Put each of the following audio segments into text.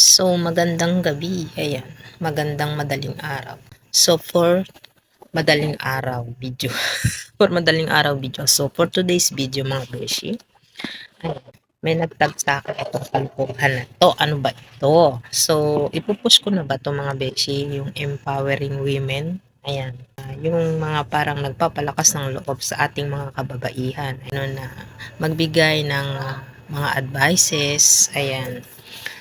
So, magandang gabi. Ayan, magandang madaling araw. So, for madaling araw video. for madaling araw video. So, for today's video mga beshi, ayan, may nagtag sa akin itong kalpuhan na to. Ano ba ito? So, ipupush ko na ba to mga beshi, yung empowering women? Ayan, ah, yung mga parang nagpapalakas ng loob sa ating mga kababaihan. Ano na, magbigay ng ah, mga advices, ayan,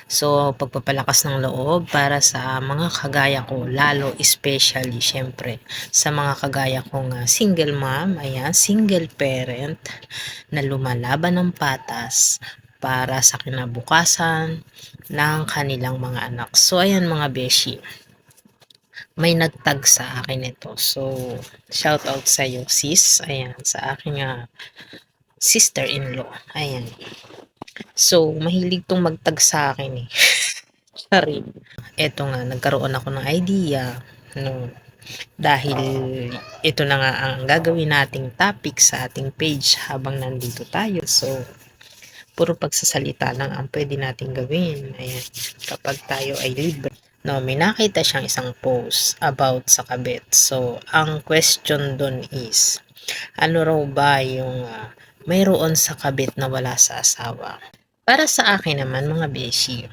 So, pagpapalakas ng loob para sa mga kagaya ko, lalo especially syempre sa mga kagaya kong uh, single mom, ayan, single parent na lumalaban ng patas para sa kinabukasan ng kanilang mga anak. So, ayan mga beshi, may nagtag sa akin ito. So, shout out sa iyo sis, ayan, sa aking uh, sister-in-law, ayan. So, mahilig tong magtag sa akin eh. Sorry. Eto nga, nagkaroon ako ng idea. No, dahil ito na nga ang gagawin nating topic sa ating page habang nandito tayo. So, puro pagsasalita lang ang pwede nating gawin. Ayan, kapag tayo ay libre. No, may nakita siyang isang post about sa kabit. So, ang question dun is, ano raw ba yung uh, mayroon sa kabit na wala sa asawa? Para sa akin naman mga beshi,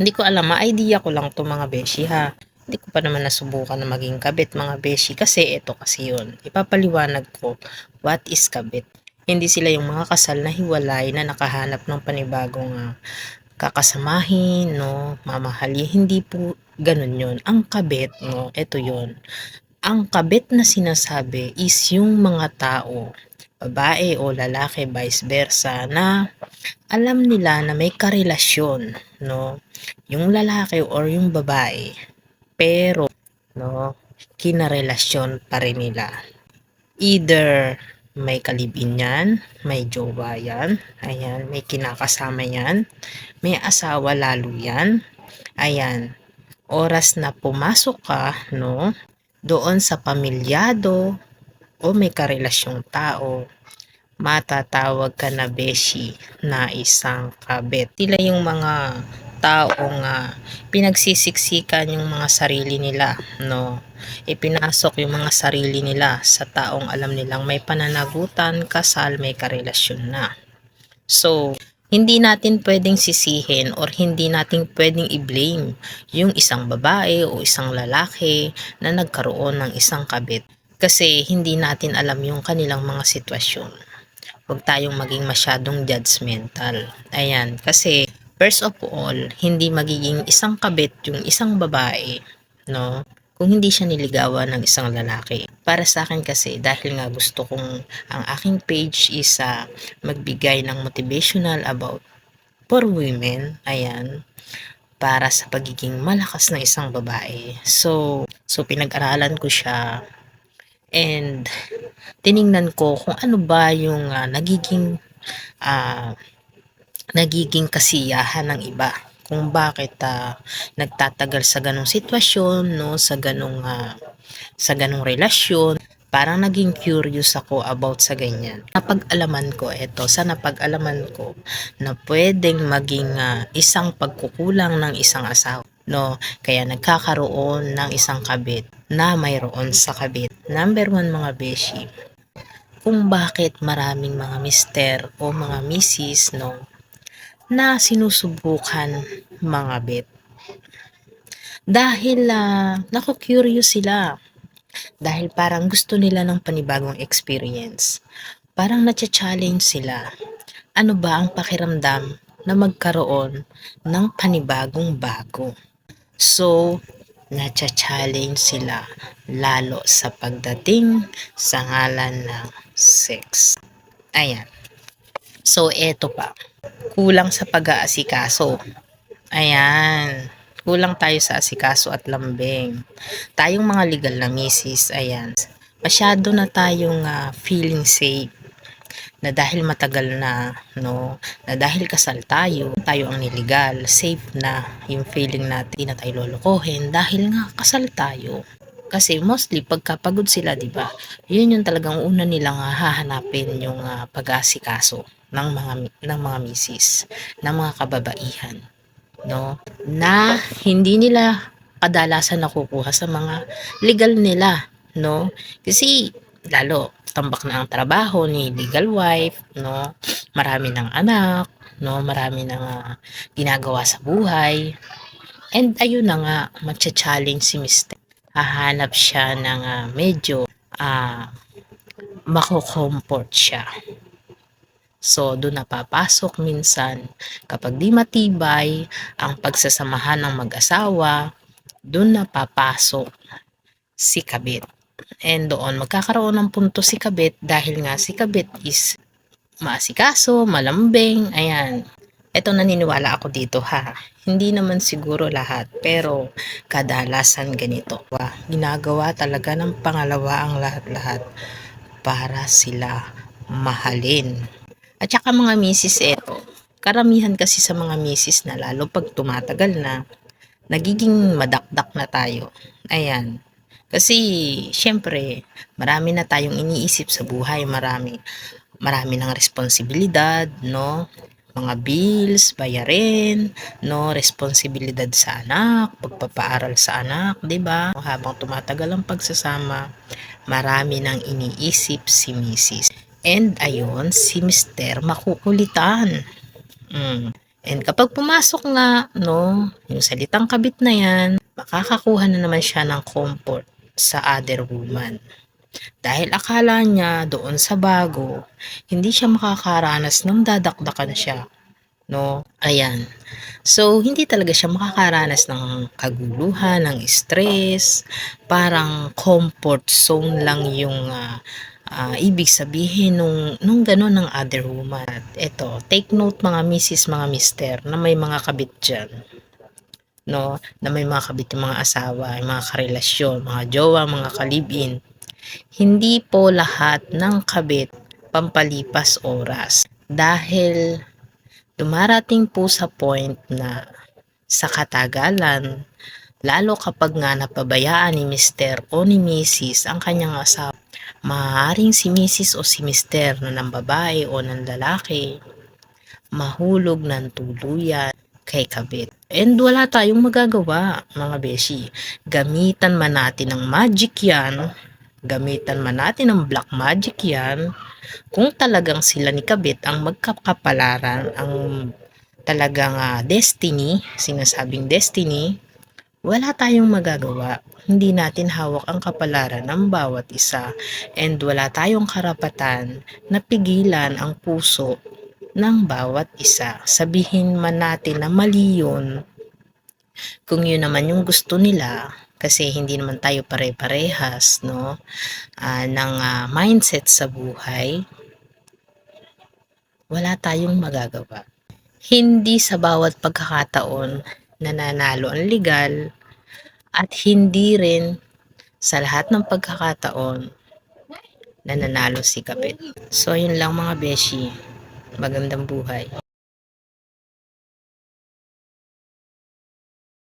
hindi ko alam, ma-idea ko lang to mga beshi ha. Hindi ko pa naman nasubukan na maging kabit mga beshi kasi ito kasi yun. Ipapaliwanag ko what is kabit. Hindi sila yung mga kasal na hiwalay na nakahanap ng panibagong uh, kakasamahin, no, mamahali. Hindi po ganun yun. Ang kabit, no, ito yun. Ang kabit na sinasabi is yung mga tao babae o lalaki vice versa na alam nila na may karelasyon no? Yung lalaki or yung babae pero no kinarelasyon pa rin nila. Either may kalibin yan, may jowa yan, ayan, may kinakasama yan, may asawa lalo yan, ayan, oras na pumasok ka, no, doon sa pamilyado, o may karelasyong tao, matatawag ka na beshi na isang kabet. Sila yung mga taong uh, pinagsisiksikan yung mga sarili nila, no? Ipinasok yung mga sarili nila sa taong alam nilang may pananagutan, kasal, may karelasyon na. So, hindi natin pwedeng sisihin or hindi natin pwedeng i-blame yung isang babae o isang lalaki na nagkaroon ng isang kabit kasi hindi natin alam yung kanilang mga sitwasyon. Huwag tayong maging masyadong judgmental. Ayan, kasi first of all, hindi magiging isang kabit yung isang babae, no? Kung hindi siya niligawan ng isang lalaki. Para sa akin kasi, dahil nga gusto kong ang aking page is uh, magbigay ng motivational about for women, ayan, para sa pagiging malakas ng isang babae. So, so pinag-aralan ko siya And tiningnan ko kung ano ba yung uh, nagiging uh, nagiging kasiyahan ng iba kung bakit uh, nagtatagal sa ganong sitwasyon no sa ganong uh, sa ganong relasyon parang naging curious ako about sa ganyan. Napag-alaman ko ito, sa napag-alaman ko na pwedeng maging uh, isang pagkukulang ng isang asawa no? Kaya nagkakaroon ng isang kabit na mayroon sa kabit. Number one mga beshi, kung bakit maraming mga mister o mga misis, no, na sinusubukan mga bet. Dahil uh, naku-curious sila. Dahil parang gusto nila ng panibagong experience. Parang natcha-challenge sila. Ano ba ang pakiramdam na magkaroon ng panibagong bago? So, nacha-challenge sila lalo sa pagdating sa ngalan ng sex. Ayan. So, eto pa. Kulang sa pag-aasikaso. Ayan. Kulang tayo sa asikaso at lambing. Tayong mga legal na misis, ayan. Masyado na tayong uh, feeling safe na dahil matagal na, no, na dahil kasal tayo, tayo ang niligal, safe na yung feeling natin na tayo lolokohin dahil nga kasal tayo. Kasi mostly pagkapagod sila, 'di ba? 'Yun yung talagang una nilang hahanapin yung uh, pag-asikaso ng mga ng mga misis, ng mga kababaihan. no na hindi nila kadalasan nakukuha sa mga legal nila no kasi lalo tambak na ang trabaho ni legal wife no? Marami ng anak no? Marami ng ah, ginagawa sa buhay. And ayun na nga magcha-challenge si Mr. hahanap siya ng ah, medyo ah mako-comfort siya. So, doon napapasok minsan. Kapag di matibay ang pagsasamahan ng mag-asawa, doon napapasok si kabit. And doon magkakaroon ng punto si kabit dahil nga si kabit is maasikaso, malambing, ayan. Ito naniniwala ako dito ha. Hindi naman siguro lahat, pero kadalasan ganito. Wa, Ginagawa talaga ng pangalawa ang lahat-lahat para sila mahalin. At saka mga misis eto, karamihan kasi sa mga misis na lalo pag tumatagal na, nagiging madakdak na tayo. Ayan. Kasi, syempre, marami na tayong iniisip sa buhay, marami. Marami ng responsibilidad, no? Mga bills, bayarin, no? Responsibilidad sa anak, pagpapaaral sa anak, 'di ba? Habang tumatagal ang pagsasama, marami nang iniisip si misis. And ayun, si Mister makukulitan. Mm. And kapag pumasok nga, no, yung salitang kabit na yan, makakakuha na naman siya ng comfort sa other woman. Dahil akala niya doon sa bago, hindi siya makakaranas ng dadakdakan siya. No? Ayan. So, hindi talaga siya makakaranas ng kaguluhan, ng stress. Parang comfort zone lang yung ah, ah, ibig sabihin nung, nung gano'n ng other woman. At eto, take note mga misis, mga mister, na may mga kabit dyan. No? Na may mga kabit yung mga asawa, yung mga karelasyon, mga jowa, mga kalibin. Hindi po lahat ng kabit pampalipas oras. Dahil dumarating po sa point na sa katagalan, lalo kapag nga napabayaan ni Mr. o ni Mrs. ang kanyang asawa, maaaring si Mrs. o si Mr. na ng babae o ng lalaki, mahulog ng tuluyan kay kabit. And wala tayong magagawa, mga beshi. Gamitan man natin ng magic yan, gamitan man natin ng black magic yan, kung talagang sila ni kabit ang magkakapalaran, ang talagang ah, destiny, sinasabing destiny, wala tayong magagawa. Hindi natin hawak ang kapalaran ng bawat isa and wala tayong karapatan na pigilan ang puso ng bawat isa. Sabihin man natin na mali yun, kung yun naman yung gusto nila, kasi hindi naman tayo pare-parehas, no? ah, ng ah, mindset sa buhay, wala tayong magagawa. Hindi sa bawat pagkakataon nananalo ang legal at hindi rin sa lahat ng pagkakataon nananalo si Kapit. So, yun lang mga beshi. Magandang buhay.